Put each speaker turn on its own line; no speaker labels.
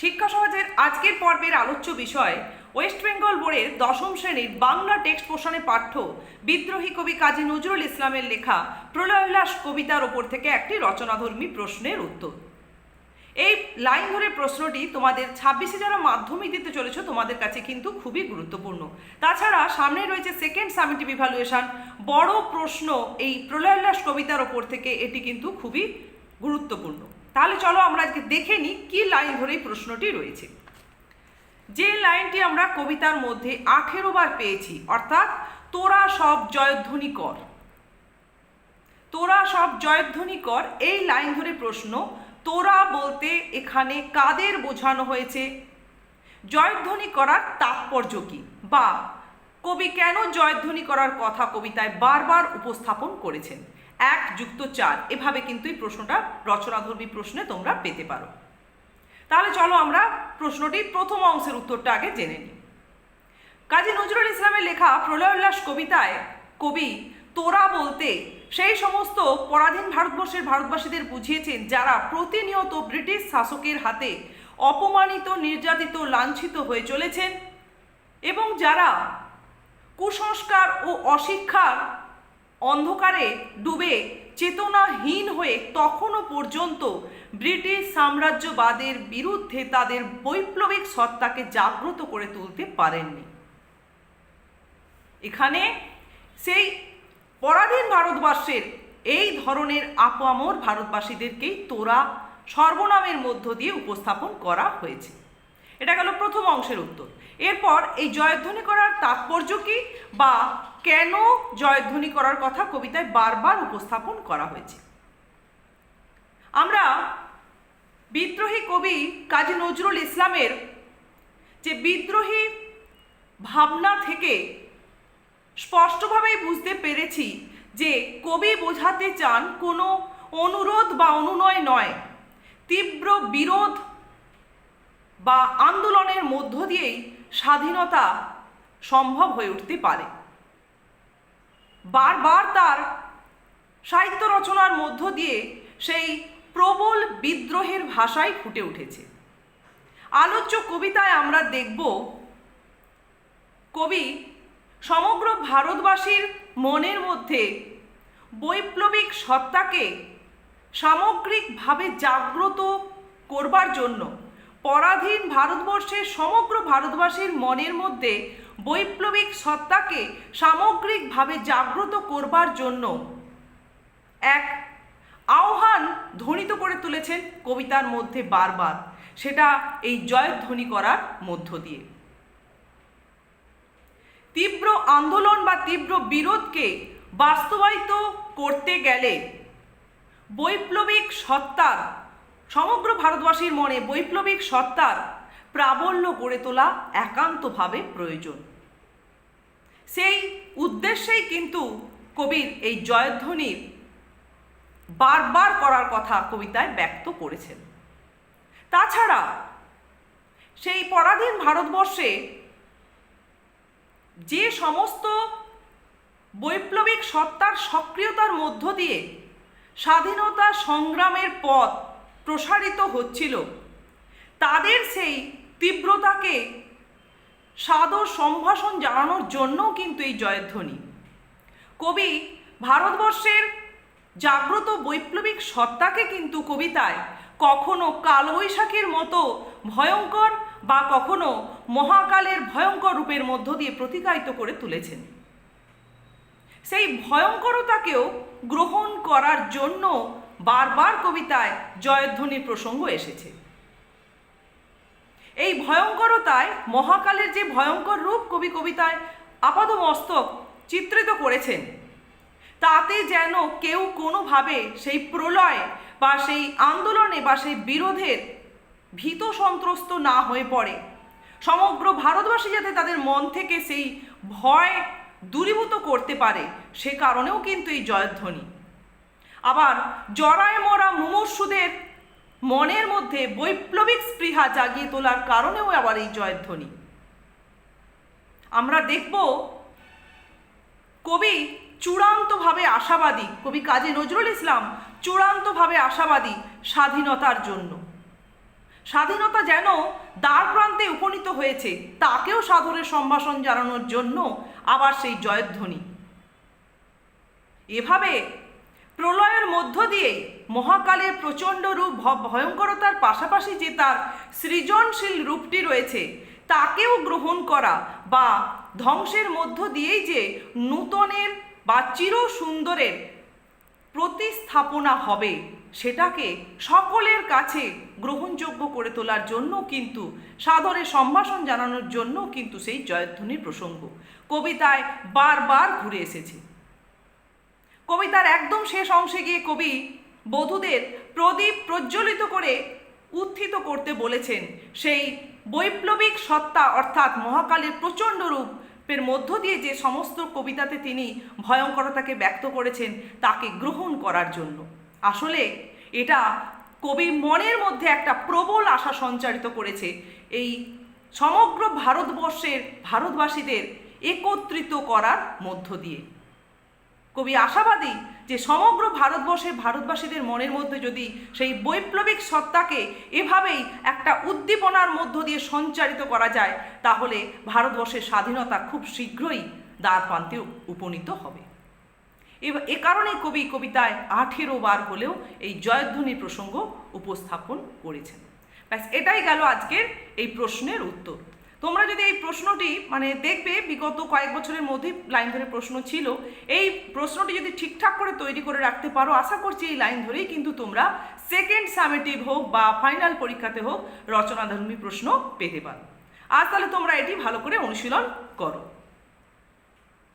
শিক্ষা সমাজের আজকের পর্বের আলোচ্য বিষয় ওয়েস্ট বেঙ্গল বোর্ডের দশম শ্রেণির বাংলা টেক্সট পোষণে পাঠ্য বিদ্রোহী কবি কাজী নজরুল ইসলামের লেখা প্রলয়োল্লাস কবিতার ওপর থেকে একটি রচনাধর্মী প্রশ্নের উত্তর। এই লাইন ধরে প্রশ্নটি তোমাদের ছাব্বিশে যারা মাধ্যমিক দিতে চলেছ তোমাদের কাছে কিন্তু খুবই গুরুত্বপূর্ণ। তাছাড়া সামনে রয়েছে সেকেন্ড সামিটিভ ইভ্যালুয়েশন বড় প্রশ্ন এই প্রলয়োল্লাস কবিতার ওপর থেকে এটি কিন্তু খুবই গুরুত্বপূর্ণ। তাহলে চলো আমরা আজকে দেখে নিই কী লাইন ধরে এই প্রশ্নটি রয়েছে। যে লাইনটি আমরা কবিতার মধ্যে আঠেরো বার পেয়েছি, অর্থাৎ তোরা সব জয়ধ্বনি কর। তোরা সব জয়ধ্বনি কর, এই লাইন ধরে প্রশ্ন, তোরা বলতে এখানে কাদের বোঝানো হয়েছে? জয়ধ্বনি করার তাৎপর্য কী? বা কবি কেন জয়ধ্বনি করার কথা কবিতায় বারবার উপস্থাপন করেছেন? এক যুক্ত চার। এভাবে কিন্তু এই প্রশ্নটা রচনাধর্মী প্রশ্নে তোমরা পেতে পারো। তাহলে চলো আমরা প্রশ্নটির প্রথম অংশের উত্তরটা আগে জেনে নিই। কাজী নজরুল ইসলামের লেখা প্রলয়োল্লাস কবিতায় কবি, তোরা বলতে সেই সমস্ত পরাধীন ভারতবর্ষের ভারতবাসীদের বুঝিয়েছেন যারা প্রতিনিয়ত ব্রিটিশ শাসকের হাতে অপমানিত, নির্যাতিত, লাঞ্ছিত হয়ে চলেছেন এবং যারা কুসংস্কার ও অশিক্ষার অন্ধকারে ডুবে চেতনাহীন হয়ে তখনও পর্যন্ত ব্রিটিশ সাম্রাজ্যবাদের বিরুদ্ধে তাদের বৈপ্লবিক সত্তাকে জাগ্রত করে তুলতে পারেননি। এখানে সেই পরাধীন ভারতবর্ষের এই ধরনের আপামর ভারতবাসীদেরকেই তোরা সর্বনামের মধ্য দিয়ে উপস্থাপন করা হয়েছে। এটা গেল প্রথম অংশের উত্তর। এরপর এই জয়ধ্বনি করার তাৎপর্য কি বা কেন জয়ধ্বনি করার কথা কবিতায় বারবার উপস্থাপন করা হয়েছে? আমরা বিদ্রোহী কবি কাজী নজরুল ইসলামের যে বিদ্রোহী ভাবনা থেকে স্পষ্টভাবেই বুঝতে পেরেছি যে কবি বোঝাতে চান কোনো অনুরোধ বা অনুনয় নয়, তীব্র বিরোধ বা আন্দোলনের মধ্য দিয়েই স্বাধীনতা সম্ভব হয়ে উঠতে পারে। বারবার তার সাহিত্য রচনার মধ্য দিয়ে সেই প্রবল বিদ্রোহের ভাষায় ফুটে উঠেছে। আলোচ্য কবিতায় আমরা দেখব কবি সমগ্র ভারতবাসীর মনের মধ্যে বৈপ্লবিক সত্তাকে সামগ্রিকভাবে জাগ্রত করবার জন্য পরাধীন ভারতবর্ষের সমগ্র ভারতবাসীর মনের মধ্যে বৈপ্লবিক সত্তাকে সামগ্রিকভাবে জাগ্রত করবার জন্য এক আহ্বান ধ্বনিত করে তুলেছেন কবিতার মধ্যে বারবার। সেটা এই জয়ধ্বনি করার মধ্য দিয়ে। তীব্র আন্দোলন বা তীব্র বিরোধকে বাস্তবায়িত করতে গেলে বৈপ্লবিক সত্তার সমগ্র ভারতবাসীর মনে বৈপ্লবিক সত্তার প্রাবল্য গড়ে তোলা একান্তভাবে প্রয়োজন। সেই উদ্দেশ্যেই কিন্তু কবির এই জয়ধ্বনির বারবার করার কথা কবিতায় ব্যক্ত করেছেন। তাছাড়া সেই পরাধীন ভারতবর্ষে যে সমস্ত বৈপ্লবিক সত্তার সক্রিয়তার মধ্য দিয়ে স্বাধীনতা সংগ্রামের পথ প্রসারিত হচ্ছিল। তাদের সেই তীব্রতাকে সাদর সম্ভাষণ জানানোর জন্যও কিন্তু এই জয়ধ্বনি। কবি ভারতবর্ষের জাগ্রত বৈপ্লবিক সত্তাকে কিন্তু কবিতায় কখনো কালবৈশাখীর মতো ভয়ঙ্কর বা কখনো মহাকালের ভয়ঙ্কর রূপের মধ্য দিয়ে প্রতিকায়িত করে তুলেছেন। সেই ভয়ঙ্করতাকেও গ্রহণ করার জন্য বারবার কবিতায় জয়ধ্বনির প্রসঙ্গ এসেছে। এই ভয়ঙ্করতায়, মহাকালের যে ভয়ঙ্কর রূপ কবি কবিতায় আপাদমস্তক চিত্রিত করেছেন, তাতে যেন কেউ কোনোভাবে সেই প্রলয় বা সেই আন্দোলনে বা সেই বিরোধের ভীত সন্ত্রস্ত না হয়ে পড়ে। সমগ্র ভারতবাসী যাতে তাদের মন থেকে সেই ভয় দূরীভূত করতে পারে, সে কারণেও কিন্তু এই জয়ধ্বনি। আবার জরায় মরা মুমূর্ষুদের মনের মধ্যে বৈপ্লবিক স্পৃহা জাগিয়ে তোলার কারণেও আবার এই জয়ধ্বনি। আমরা দেখব কবি চূড়ান্তভাবে আশাবাদী, কবি কাজী নজরুল ইসলাম চূড়ান্তভাবে আশাবাদী স্বাধীনতার জন্য। স্বাধীনতা যেন দ্বার প্রান্তে উপনীত হয়েছে, তাকেও সাদরের সম্ভাষণ জানানোর জন্য আবার সেই জয়ধ্বনি। এভাবে প্রলয়ের মধ্য দিয়ে মহাকালের প্রচণ্ড রূপ ভয়ঙ্করতার পাশাপাশি যে তার সৃজনশীল রূপটি রয়েছে, তাকেও গ্রহণ করা বা ধ্বংসের মধ্য দিয়েই যে নূতনের বা চির সুন্দরের প্রতিস্থাপনা হবে, সেটাকে সকলের কাছে গ্রহণযোগ্য করে তোলার জন্য কিন্তু, সাদরে সম্ভাষণ জানানোর জন্য কিন্তু সেই জয়ধ্বনির প্রসঙ্গ। কবিতায় বারবার ঘুরে এসেছে। কবিতার একদম শেষ অংশে গিয়ে কবি বধূদের প্রদীপ প্রজ্বলিত করে উত্থিত করতে বলেছেন। সেই বৈপ্লবিক সত্তা অর্থাৎ মহাকালের প্রচণ্ড রূপের মধ্য দিয়ে যে সমস্ত কবিতাতে তিনি ভয়ঙ্করতাকে ব্যক্ত করেছেন, তাকে গ্রহণ করার জন্য। আসলে এটা কবি মনের মধ্যে একটা প্রবল আশা সঞ্চারিত করেছে। এই সমগ্র ভারতবর্ষের ভারতবাসীদের একত্রিত করার মধ্য দিয়ে। কবি আশাবাদী যে সমগ্র ভারতবর্ষের ভারতবাসীদের মনের মধ্যে যদি সেই বৈপ্লবিক সত্তাকে এভাবেই একটা উদ্দীপনার মধ্য দিয়ে সঞ্চারিত করা যায়, তাহলে ভারতবর্ষের স্বাধীনতা খুব শীঘ্রই দ্বার প্রান্তে উপনীত হবে। এ- কারণে কবি কবিতায় আঠেরো বার হলেও এই জয়ধ্বনি প্রসঙ্গ উপস্থাপন করেছেন। ব্যাস, এটাই গেল আজকের এই প্রশ্নের উত্তর। তোমরা যদি এই প্রশ্নটি মানে দেখবে, বিগত কয়েক বছরের মধ্যে লাইন ধরে প্রশ্ন ছিল, এই প্রশ্নটি যদি ঠিকঠাক করে তৈরি করে রাখতে পারো, আশা করছি এই লাইন ধরেই কিন্তু তোমরা সেকেন্ড সামেটিভ হোক বা ফাইনাল পরীক্ষাতে হোক রচনাধর্মী প্রশ্ন পেতে পারো। আর তাহলে তোমরা এটি ভালো করে অনুশীলন করো।